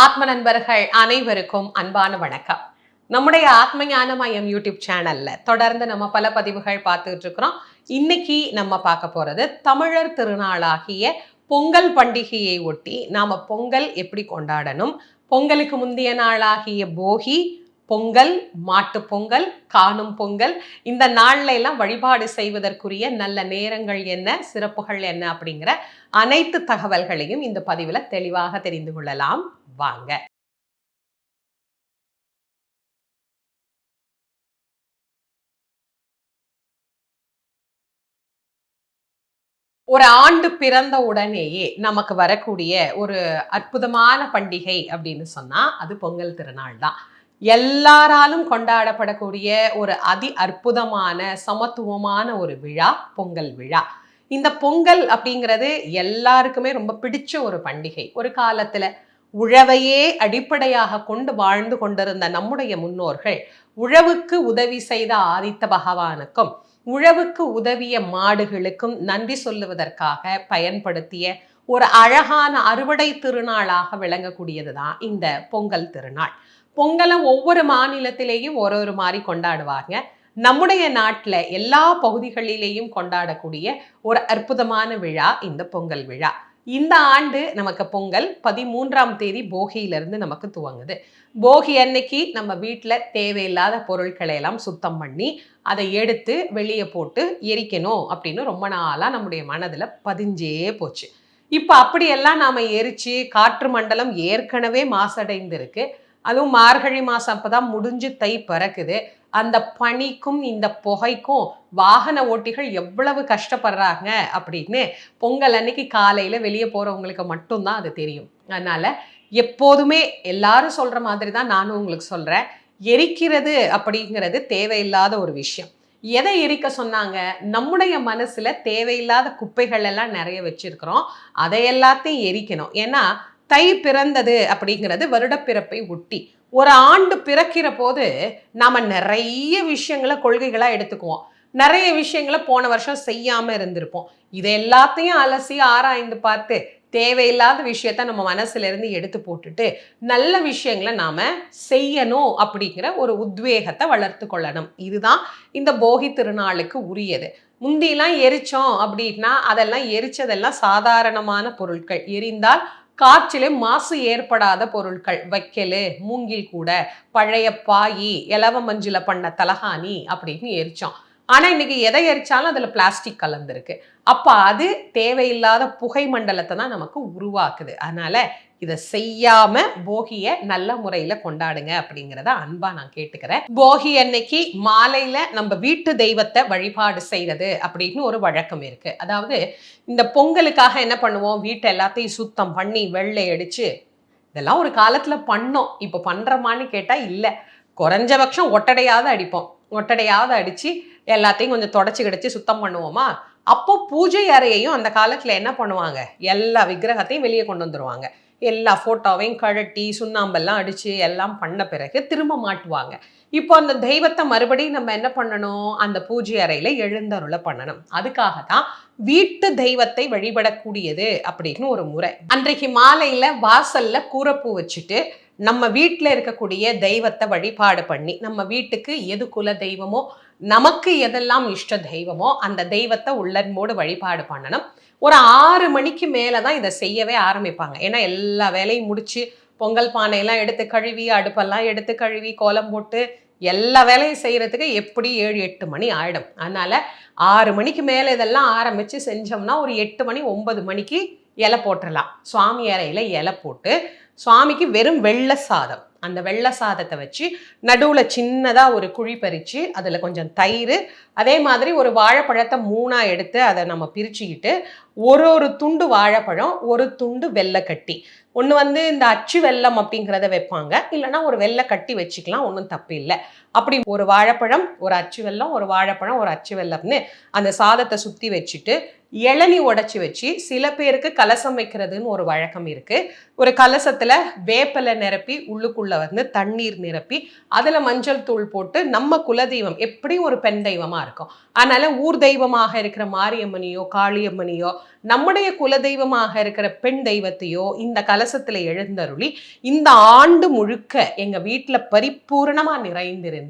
ஆத்ம நண்பர்கள் அனைவருக்கும் அன்பான வணக்கம். நம்முடைய ஆத்ம ஞான மயம் யூடியூப் சேனல்ல தொடர்ந்து நம்ம பல பதிவுகள் பார்த்துட்டு இருக்கிறோம். இன்னைக்கு நம்ம பார்க்க போறது தமிழர் திருநாளாகிய பொங்கல் பண்டிகையை ஒட்டி நாம பொங்கல் எப்படி கொண்டாடணும்? பொங்கலுக்கு முந்தைய நாளாகிய போகி பொங்கல் மாட்டு பொங்கல் காணும் பொங்கல் இந்த நாள்ல எல்லாம் வழிபாடு செய்வதற்குரிய நல்ல நேரங்கள் என்ன சிறப்புகள் என்ன அப்படிங்கிற அனைத்து தகவல்களையும் இந்த பதிவுல தெளிவாக தெரிந்து கொள்ளலாம். வாங்க. ஒரு ஆண்டு பிறந்த உடனேயே நமக்கு வரக்கூடிய ஒரு அற்புதமான பண்டிகை அப்படின்னு சொன்னா அது பொங்கல் திருநாள் தான். எல்லாராலும் கொண்டாடப்படக்கூடிய ஒரு அதி அற்புதமான சமத்துவமான ஒரு விழா பொங்கல் விழா. இந்த பொங்கல் அப்படிங்கிறது எல்லாருக்குமே ரொம்ப பிடிச்ச ஒரு பண்டிகை. ஒரு காலத்துல உழவையே அடிப்படையாக கொண்டு வாழ்ந்து கொண்டிருந்த நம்முடைய முன்னோர்கள் உழவுக்கு உதவி செய்த ஆதித்த பகவானுக்கும் உழவுக்கு உதவிய மாடுகளுக்கும் நன்றி சொல்லுவதற்காக பயன்படுத்திய ஒரு அழகான அறுவடை திருநாளாக விளங்கக்கூடியது தான் இந்த பொங்கல் திருநாள். பொங்கலை ஒவ்வொரு மாநிலத்திலேயும் ஒரு ஒரு மாதிரி கொண்டாடுவாங்க. நம்முடைய நாட்டில் எல்லா பகுதிகளிலேயும் கொண்டாடக்கூடிய ஒரு அற்புதமான விழா இந்த பொங்கல் விழா. இந்த ஆண்டு நமக்கு பொங்கல் பதிமூன்றாம் தேதி போகியிலிருந்து நமக்கு துவங்குது. போகி அன்னைக்கு நம்ம வீட்டில் தேவையில்லாத பொருட்களை எல்லாம் சுத்தம் பண்ணி அதை எடுத்து வெளியே போட்டு எரிக்கணும் அப்படின்னு ரொம்ப நாளாக நம்முடைய மனதில் பதிஞ்சே போச்சு. இப்போ அப்படியெல்லாம் நாம் எரித்து காற்று மண்டலம் ஏற்கனவே மாசடைந்திருக்கு. அதுவும் மார்கழி மாதம் அப்போ தான் முடிஞ்சு தை பிறக்குது. அந்த பனிக்கும் இந்த புகைக்கும் வாகன ஓட்டிகள் எவ்வளவு கஷ்டப்படுறாங்க அப்படின்னு பொங்கல் அன்னைக்கு காலையில் வெளியே போகிறவங்களுக்கு மட்டும்தான் அது தெரியும். அதனால் எப்போதுமே எல்லாரும் சொல்கிற மாதிரி தான் நானும் உங்களுக்கு சொல்கிறேன் எரிக்கிறது அப்படிங்கிறது தேவையில்லாத ஒரு விஷயம். எதை எரிக்க சொன்னாங்க? நம்முடைய மனசுல தேவையில்லாத குப்பைகள் எல்லாம் நிறைய வச்சிருக்கிறோம். அதை எல்லாத்தையும் எரிக்கணும். ஏன்னா தை பிறந்தது அப்படிங்கிறது வருடப்பிறப்பை ஒட்டி. ஒரு ஆண்டு பிறக்கிற போது நாம் நிறைய விஷயங்களை கொள்கைகளாக எடுத்துக்குவோம். நிறைய விஷயங்களை போன வருஷம் செய்யாமல் இருந்திருப்போம். இதை எல்லாத்தையும் அலசி ஆராய்ந்து பார்த்து தேவையில்லாத விஷயத்த நம்ம மனசுலேருந்து எடுத்து போட்டுட்டு நல்ல விஷயங்களை நாம் செய்யணும் அப்படிங்கிற ஒரு உத்வேகத்தை வளர்த்து கொள்ளணும். இதுதான் இந்த போகி திருநாளுக்கு உரியது. முந்திலாம் எரிச்சோம் அப்படின்னா அதெல்லாம் எரிச்சதெல்லாம் சாதாரணமான பொருட்கள். எரிந்தால் காற்றிலே மாசு ஏற்படாத பொருட்கள் வைக்கல் மூங்கில் கூட பழைய பாயி இலவ மஞ்சுல பண்ண தலகாணி அப்படின்னு எரிச்சோம். ஆனால் இன்னைக்கு எதை எரிச்சாலும் அதில் பிளாஸ்டிக் கலந்துருக்கு. அப்போ அது தேவையில்லாத புகை மண்டலத்தை தான் நமக்கு உருவாக்குது. அதனால இதை செய்யாம போகிய நல்ல முறையில கொண்டாடுங்க அப்படிங்கிறத அன்பா நான் கேட்டுக்கிறேன். போகி அன்னைக்கு மாலையில நம்ம வீட்டு தெய்வத்தை வழிபாடு செய்யறது அப்படின்னு ஒரு வழக்கம் இருக்கு. அதாவது இந்த பொங்கலுக்காக என்ன பண்ணுவோம்? வீட்டை எல்லாத்தையும் சுத்தம் பண்ணி வெள்ளை அடிச்சு இதெல்லாம் ஒரு காலத்துல பண்ணோம். இப்போ பண்றோமான்னு கேட்டா இல்லை. குறைஞ்சபட்சம் ஒட்டடையாவது அடிப்போம். ஒட்டடையாவது அடிச்சு எல்லாத்தையும் கொஞ்சம் தொடச்சி கிடச்சி சுத்தம் பண்ணுவோமா? அப்போ பூஜை அறையையும் அந்த காலத்தில் என்ன பண்ணுவாங்க? எல்லா விக்கிரகத்தையும் வெளியே கொண்டு வந்துருவாங்க. எல்லா ஃபோட்டோவையும் கழட்டி சுண்ணாம்பெல்லாம் அடித்து எல்லாம் பண்ண பிறகு திரும்ப மாட்டுவாங்க. இப்போ அந்த தெய்வத்தை மறுபடியும் நம்ம என்ன பண்ணணும்? அந்த பூஜை அறையில் எழுந்தருளை பண்ணணும். அதுக்காக தான் வீட்டு தெய்வத்தை வழிபடக்கூடியது அப்படின்னு ஒரு முறை. அன்றைக்கு மாலையில் வாசலில் கூரப்பூ வச்சுட்டு நம்ம வீட்டில் இருக்கக்கூடிய தெய்வத்தை வழிபாடு பண்ணி நம்ம வீட்டுக்கு எது குல தெய்வமோ நமக்கு எதெல்லாம் இஷ்ட தெய்வமோ அந்த தெய்வத்தை உள்ளன்போடு வழிபாடு பண்ணணும். ஒரு ஆறு மணிக்கு மேலே தான் இதை செய்யவே ஆரம்பிப்பாங்க. ஏன்னா எல்லா வேலையும் முடித்து பொங்கல் பானையெல்லாம் எடுத்து கழுவி அடுப்பெல்லாம் எடுத்து கழுவி கோலம் போட்டு எல்லா வேலையும் செய்கிறதுக்கு எப்படி ஏழு எட்டு மணி ஆகிடும் அதனால் ஆறு மணிக்கு மேலே இதெல்லாம் ஆரம்பித்து செஞ்சோம்னா ஒரு எட்டு மணி ஒன்பது மணிக்கு இலை போட்டுடலாம் சுவாமி அறையில் இலை போட்டு சுவாமிக்கு வெறும் வெள்ளை சாதம். அந்த வெள்ளை சாதத்தை வச்சு நடுவில் சின்னதாக ஒரு குழி பறித்து அதில் கொஞ்சம் தயிர் அதே மாதிரி ஒரு வாழைப்பழத்தை மூணாக எடுத்து அதை நம்ம பிரிச்சுக்கிட்டு ஒரு ஒரு துண்டு வாழைப்பழம் ஒரு துண்டு வெள்ளைக்கட்டி. ஒன்று வந்து இந்த அச்சு வெள்ளம் அப்படிங்கிறத வைப்பாங்க. இல்லைன்னா ஒரு வெள்ளை கட்டி வச்சுக்கலாம் ஒன்றும் தப்பு இல்லை. அப்படி ஒரு வாழைப்பழம் ஒரு அச்சு வெல்லம் ஒரு வாழைப்பழம் ஒரு அச்சு வெல்லம்னு அந்த சாதத்தை சுத்தி வச்சுட்டு இளநி உடச்சி வச்சு சில பேருக்கு கலசம் வைக்கிறதுன்னு ஒரு வழக்கம் இருக்கு. ஒரு கலசத்துல வேப்பலை நிரப்பி உள்ளுக்குள்ள வந்து தண்ணீர் நிரப்பி அதுல மஞ்சள் தூள் போட்டு நம்ம குலதெய்வம் எப்படியும் ஒரு பெண் தெய்வமா இருக்கும். அதனால ஊர் தெய்வமாக இருக்கிற மாரியம்மனையோ காளியம்மனையோ நம்முடைய குலதெய்வமாக இருக்கிற பெண் தெய்வத்தையோ இந்த கலசத்துல எழுந்தருளி இந்த ஆண்டு முழுக்க எங்க வீட்டுல பரிபூரணமா நிறைந்திருந்து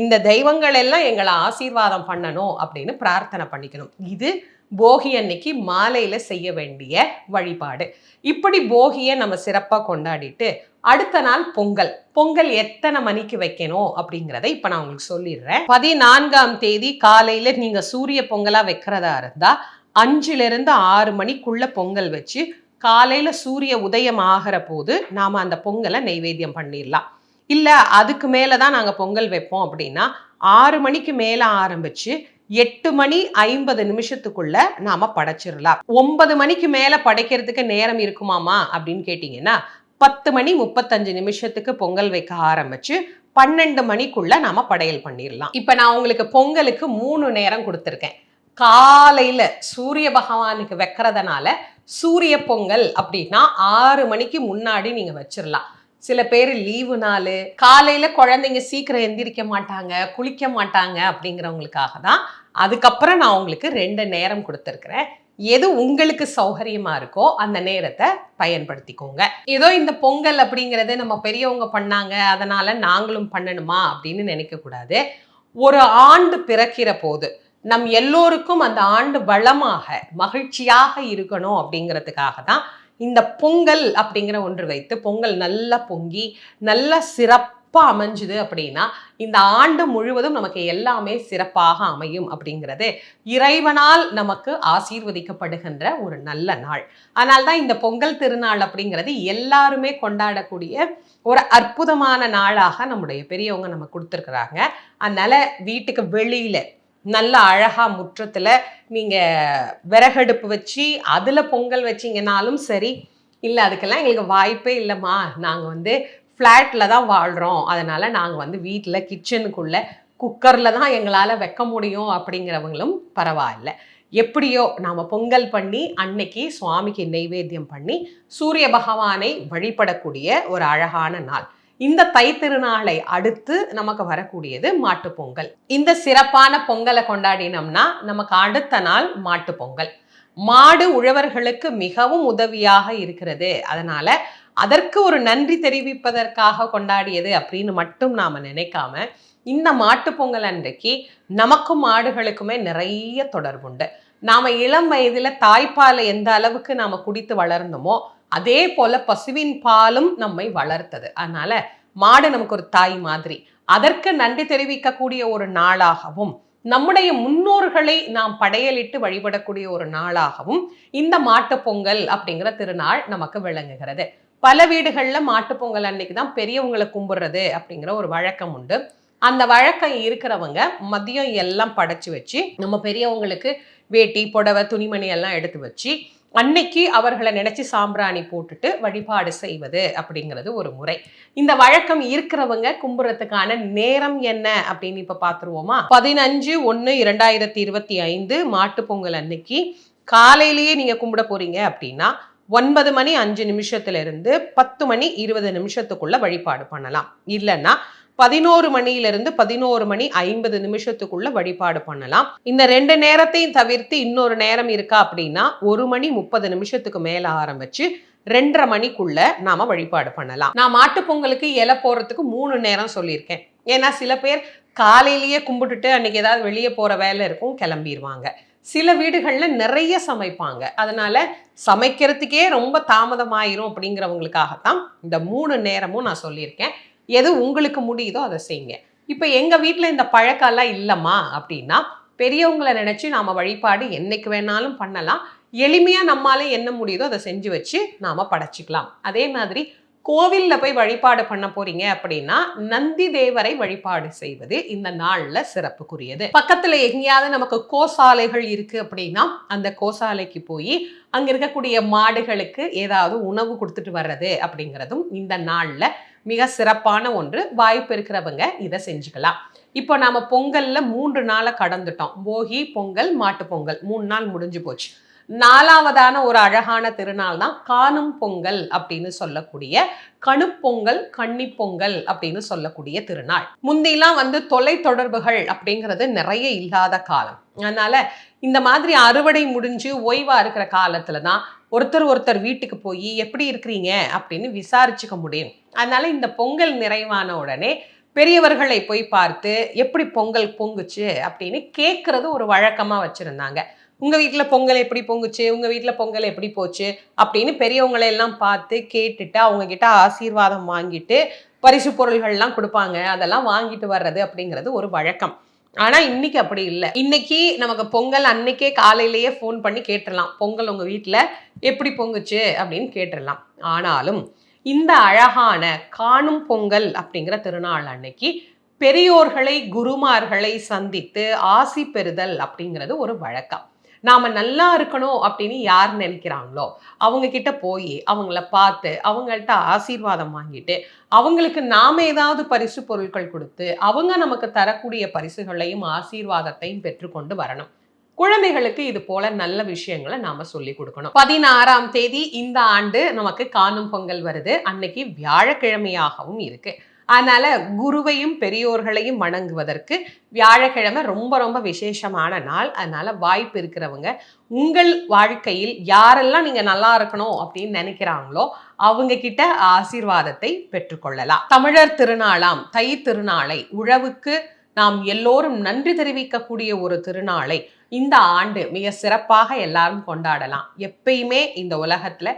இந்த தெய்வங்கள் எல்லாம் எங்களை ஆசீர்வாதம் பண்ணணும் அப்படின்னு பிரார்த்தனை பண்ணிக்கணும். இது போகி அன்னைக்கு மாலையில செய்ய வேண்டிய வழிபாடு. இப்படி போகியை நம்ம சிறப்பா கொண்டாடிட்டு அடுத்த நாள் பொங்கல். பொங்கல் எத்தனை மணிக்கு வைக்கணும் அப்படிங்கிறத இப்ப நான் உங்களுக்கு சொல்லிடுறேன். பதினான்காம் தேதி காலையில நீங்க சூரிய பொங்கலா வைக்கிறதா இருந்தா அஞ்சுல இருந்து ஆறு மணிக்குள்ள பொங்கல் வச்சு காலையில சூரிய உதயம் ஆகிற போது நாம அந்த பொங்கலை நைவேத்தியம் பண்ணிடலாம். இல்லை அதுக்கு மேலே தான் நாங்கள் பொங்கல் வைப்போம் அப்படின்னா ஆறு மணிக்கு மேலே ஆரம்பித்து எட்டு மணி ஐம்பது நிமிஷத்துக்குள்ள நாம படைச்சிடலாம் ஒன்பது மணிக்கு மேல படைக்கிறதுக்கு நேரம் இருக்குமாமா அப்படின்னு கேட்டீங்கன்னா பத்து மணி முப்பத்தஞ்சு நிமிஷத்துக்கு பொங்கல் வைக்க ஆரம்பிச்சு பன்னெண்டு மணிக்குள்ள நாம படையல் பண்ணிடலாம் இப்ப நான் உங்களுக்கு பொங்கலுக்கு மூணு நேரம் கொடுத்துருக்கேன். காலையில சூரிய பகவானுக்கு வைக்கிறதுனால சூரிய பொங்கல் அப்படின்னா ஆறு மணிக்கு முன்னாடி நீங்க வச்சிடலாம் சில பேர் லீவு நாள் காலையில் குழந்தைங்க சீக்கிரம் எந்திரிக்க மாட்டாங்க குளிக்க மாட்டாங்க அப்படிங்கிறவங்களுக்காக தான் அதுக்கப்புறம் நான் உங்களுக்கு ரெண்டு நேரம் கொடுத்துருக்குறேன். எது உங்களுக்கு சௌகரியமா இருக்கோ அந்த நேரத்தை பயன்படுத்திக்கோங்க. ஏதோ இந்த பொங்கல் அப்படிங்கிறது நம்ம பெரியவங்க பண்ணாங்க அதனால நாங்களும் பண்ணணுமா அப்படின்னு நினைக்கக்கூடாது ஒரு ஆண்டு பிறக்கிற போது நம் எல்லோருக்கும் அந்த ஆண்டு வளமாக மகிழ்ச்சியாக இருக்கணும் அப்படிங்கிறதுக்காக தான் இந்த பொங்கல் அப்படிங்கிற ஒன்று வைத்து பொங்கல் நல்லா பொங்கி நல்லா சிறப்பாக அமைஞ்சுது அப்படின்னா இந்த ஆண்டு முழுவதும் நமக்கு எல்லாமே சிறப்பாக அமையும் அப்படிங்கிறது இறைவனால் நமக்கு ஆசீர்வதிக்கப்படுகின்ற ஒரு நல்ல நாள். அதனால் தான் இந்த பொங்கல் திருநாள் அப்படிங்கிறது எல்லாருமே கொண்டாடக்கூடிய ஒரு அற்புதமான நாளாக நம்முடைய பெரியவங்க நம்ம கொடுத்துருக்குறாங்க. அதனால வீட்டுக்கு வெளியில் நல்ல அழகா முற்றத்துல நீங்க விறகடுப்பு வச்சு அதுல பொங்கல் வச்சீங்கனாலும் சரி இல்லை அதுக்கெல்லாம் எங்களுக்கு வாய்ப்பே இல்லைம்மா. நாங்கள் வந்து ஃப்ளாட்டில் தான் வாழ்கிறோம் அதனால் நாங்கள் வந்து வீட்டில் கிச்சனுக்குள்ளே குக்கரில் தான் எங்களால் வைக்க முடியும் அப்படிங்கிறவங்களும் பரவாயில்ல. எப்படியோ நாம் பொங்கல் பண்ணி அன்னைக்கு சுவாமிக்கு நைவேத்தியம் பண்ணி சூரிய பகவானை வழிபடக்கூடிய ஒரு அழகான நாள். இந்த தை திருநாளை அடுத்து நமக்கு வரக்கூடியது மாட்டு பொங்கல் இந்த சிறப்பான பொங்கலை கொண்டாடினோம்னா நமக்கு அடுத்த நாள் மாட்டு பொங்கல் மாடு உழவர்களுக்கு மிகவும் உதவியாக இருக்கிறது. அதனால அதற்கு ஒரு நன்றி தெரிவிப்பதற்காக கொண்டாடியது அப்படின்னு மட்டும் நாம நினைக்காம இந்த மாட்டு பொங்கல் அன்றைக்கு நமக்கும் மாடுகளுக்குமே நிறைய தொடர்புண்டு. நாம இளம் வயதில் தாய்ப்பாலை எந்த அளவுக்கு நாம குடித்து வளர்ந்தோமோ அதே போல பசுவின் பாலும் நம்மை வளர்த்தது. அதனால மாடு நமக்கு ஒரு தாய் மாதிரி. அதற்கு நன்றி தெரிவிக்கக்கூடிய ஒரு நாளாகவும் நம்முடைய முன்னோர்களை நாம் படையலிட்டு வழிபடக்கூடிய ஒரு நாளாகவும் இந்த மாட்டுப் பொங்கல் அப்படிங்கிற திருநாள் நமக்கு விளங்குகிறது. பல வீடுகள்ல மாட்டுப் பொங்கல் அன்னைக்கு தான் பெரியவங்களை கும்பிடுறது அப்படிங்கிற ஒரு வழக்கம் உண்டு. அந்த வழக்கம் இருக்கிறவங்க மதியம் எல்லாம் படைச்சு வச்சு நம்ம பெரியவங்களுக்கு வேட்டி புடவை துணிமணி எல்லாம் எடுத்து வச்சு அன்னைக்கு அவர்களை நினைச்சு சாம்பிராணி போட்டுட்டு வழிபாடு செய்வது அப்படிங்கிறது ஒரு முறை. இந்த வழக்கம் இருக்கிறவங்க கும்புறத்துக்கான நேரம் என்ன அப்படின்னு இப்ப பாத்துருவோமா? பதினஞ்சு ஒன்னு இரண்டாயிரத்தி இருபத்தி ஐந்து மாட்டு பொங்கல் அன்னைக்கு காலையிலேயே நீங்க கும்பிட போறீங்க அப்படின்னா ஒன்பது மணி அஞ்சு நிமிஷத்துல இருந்து பத்து மணி இருபது நிமிஷத்துக்குள்ள வழிபாடு பண்ணலாம். இல்லைன்னா பதினோரு மணியிலிருந்து பதினோரு மணி ஐம்பது நிமிஷத்துக்குள்ள வழிபாடு பண்ணலாம். இந்த ரெண்டு நேரத்தையும் தவிர்த்து இன்னொரு நேரம் இருக்கா அப்படின்னா ஒரு மணி முப்பது நிமிஷத்துக்கு மேல ஆரம்பிச்சு ரெண்டரை மணிக்குள்ள நாம வழிபாடு பண்ணலாம். நான் மாட்டுப்பொங்கலுக்கு இலை போடுறதுக்கு மூணு நேரம் சொல்லியிருக்கேன். ஏன்னா சில பேர் காலையிலேயே கும்பிட்டுட்டு அன்னைக்கு ஏதாவது வெளியே போற வேலை இருக்கும் கிளம்பிடுவாங்க சில வீடுகளில் நிறைய சமைப்பாங்க. அதனால சமைக்கிறதுக்கே ரொம்ப தாமதமாயிரும் அப்படிங்கிறவங்களுக்காகத்தான் இந்த மூணு நேரமும் நான் சொல்லியிருக்கேன். எது உங்களுக்கு முடியுதோ அதை செய்யுங்க. இப்போ எங்கள் வீட்டில் இந்த பழக்கம்லாம் இல்லைம்மா அப்படின்னா பெரியவங்களை நினச்சி நாம் வழிபாடு என்றைக்கு வேணாலும் பண்ணலாம். எளிமையாக நம்மளால என்ன முடியுதோ அதை செஞ்சு வச்சு நாம் படைச்சிக்கலாம். அதே மாதிரி கோவிலில் போய் வழிபாடு பண்ண போறீங்க அப்படின்னா நந்தி தேவரை வழிபாடு செய்வது இந்த நாளில் சிறப்புக்குரியது. பக்கத்தில் எங்கேயாவது நமக்கு கோசாலைகள் இருக்கு அப்படின்னா அந்த கோசாலைக்கு போய் அங்கே இருக்கக்கூடிய மாடுகளுக்கு ஏதாவது உணவு கொடுத்துட்டு வர்றது அப்படிங்கிறதும் இந்த நாளில் மிக சிறப்பான ஒன்று. வாய்ப்பு இருக்கிறவங்க இதை செஞ்சுக்கலாம். இப்போ நாம பொங்கல்ல மூன்று நாளை கடந்துட்டோம். போகி பொங்கல் மாட்டு பொங்கல். மூணு நாள் முடிஞ்சு போச்சு. நாலாவதான ஒரு அழகான திருநாள் தான் காணும் பொங்கல் அப்படின்னு சொல்லக்கூடிய கணுப்பொங்கல் கன்னிப்பொங்கல் அப்படின்னு சொல்லக்கூடிய திருநாள். முந்திலாம் வந்து தொலை தொடர்புகள் அப்படிங்கிறது நிறைய இல்லாத காலம். அதனால இந்த மாதிரி அறுவடை முடிஞ்சு ஓய்வா இருக்கிற காலத்துல தான் ஒருத்தர் ஒருத்தர் வீட்டுக்கு போய் எப்படி இருக்கிறீங்க? அப்படின்னு விசாரிச்சுக்க முடியும். அதனால இந்த பொங்கல் நிறைவான உடனே பெரியவர்களை போய் பார்த்து எப்படி பொங்கல் பொங்குச்சு? அப்படின்னு கேட்குறது ஒரு வழக்கமாக வச்சுருந்தாங்க. உங்கள் வீட்டில் பொங்கல் எப்படி பொங்குச்சு? உங்கள் வீட்டில் பொங்கல் எப்படி போச்சு? அப்படின்னு பெரியவங்களையெல்லாம் பார்த்து கேட்டுட்டு அவங்கக்கிட்ட ஆசீர்வாதம் வாங்கிட்டு பரிசு பொருள்கள்லாம் கொடுப்பாங்க. அதெல்லாம் வாங்கிட்டு வர்றது அப்படிங்கிறது ஒரு வழக்கம். ஆனா இன்னைக்கு அப்படி இல்லை. இன்னைக்கு நமக்கு பொங்கல் அன்னைக்கே காலையிலேயே ஃபோன் பண்ணி கேட்டுடலாம். பொங்கல் உங்க வீட்டுல எப்படி பொங்குச்சு அப்படின்னு கேட்டுடலாம். ஆனாலும் இந்த அழகான காணும் பொங்கல் அப்படிங்கிற திருநாள் அன்னைக்கு பெரியோர்களை குருமார்களை சந்தித்து ஆசி பெறுதல் அப்படிங்கிறது ஒரு வழக்கம். நாம் நல்லா இருக்கணும் அப்படின்னு யார் நினைக்கிறாங்களோ அவங்கக்கிட்ட போய் அவங்கள பார்த்து அவங்கள்ட்ட ஆசீர்வாதம் வாங்கிட்டு அவங்களுக்கு நாம் ஏதாவது பரிசு பொருட்கள் கொடுத்து அவங்க நமக்கு தரக்கூடிய பரிசுகளையும் ஆசீர்வாதத்தையும் பெற்றுக்கொண்டு வரணும். குழந்தைகளுக்கு இது போல நல்ல விஷயங்களை நாம சொல்லி கொடுக்கணும். பதினாறாம் தேதி இந்த ஆண்டு நமக்கு காணும் பொங்கல் வருது. அன்னைக்கு வியாழக்கிழமையாகவும் இருக்கு. அதனால குருவையும் பெரியோர்களையும் வணங்குவதற்கு வியாழக்கிழமை ரொம்ப ரொம்ப விசேஷமான நாள். அதனால வாய்ப்பு இருக்கிறவங்க உங்கள் வாழ்க்கையில் யாரெல்லாம் நீங்க நல்லா இருக்கணும் அப்படின்னு நினைக்கிறாங்களோ அவங்க கிட்ட ஆசீர்வாதத்தை பெற்றுக்கொள்ளலாம். தமிழர் திருநாளாம் தை திருநாளை உழவுக்கு நாம் எல்லோரும் நன்றி தெரிவிக்கக்கூடிய ஒரு திருநாளை இந்த ஆண்டு மிக சிறப்பாக எல்லாரும் கொண்டாடலாம். எப்பயுமே இந்த உலகத்துல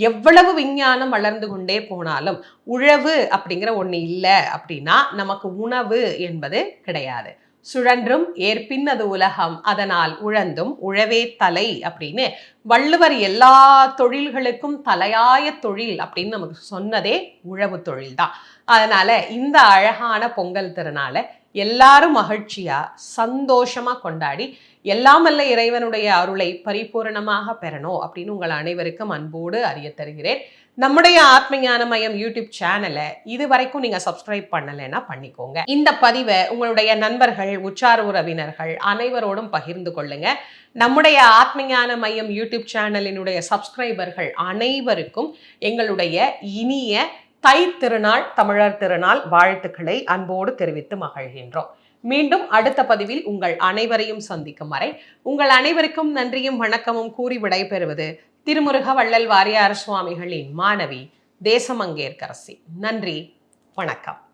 எவ்வளவு விஞ்ஞானம் வளர்ந்து கொண்டே போனாலும் உழவு அப்படிங்கிற ஒண்ணு இல்லை அப்படின்னா நமக்கு உணவு என்பது கிடையாது. சுழன்றும் ஏற்பின் அது உலகம் அதனால் உழந்தும் உழவே தலை அப்படின்னு வள்ளுவர் எல்லா தொழில்களுக்கும் தலையாய தொழில் அப்படின்னு நமக்கு சொன்னதே உழவு தொழில் தான் அதனால இந்த அழகான பொங்கல் திருநாளை எல்லாரும் மகிழ்ச்சியா சந்தோஷமா கொண்டாடி எல்லாமல்ல இறைவனுடைய அருளை பரிபூரணமாக பெறணும் அப்படின்னு உங்கள் அனைவருக்கும் அன்போடு அறிய தருகிறேன். நம்முடைய ஆத்ம ஞான யூடியூப் சேனலை இது வரைக்கும் நீங்க சப்ஸ்கிரைப் பண்ணலைன்னா பண்ணிக்கோங்க. இந்த பதிவை உங்களுடைய நண்பர்கள் உச்சார உறவினர்கள் அனைவரோடும் பகிர்ந்து கொள்ளுங்க. நம்முடைய ஆத்ம ஞான மையம் யூடியூப் சேனலினுடைய சப்ஸ்கிரைபர்கள் அனைவருக்கும் எங்களுடைய இனிய தை திருநாள் தமிழர் திருநாள் வாழ்த்துக்களை அன்போடு தெரிவித்து மகிழ்கின்றோம். மீண்டும் அடுத்த பதிவில் உங்கள் அனைவரையும் சந்திக்கும் வரை உங்கள் அனைவருக்கும் நன்றியும் வணக்கமும் கூறி விடைபெறுவது திருமுருக வள்ளல் வாரியார் சுவாமிகளின் மாணவி தேசமங்கேற்கரசி. நன்றி வணக்கம்.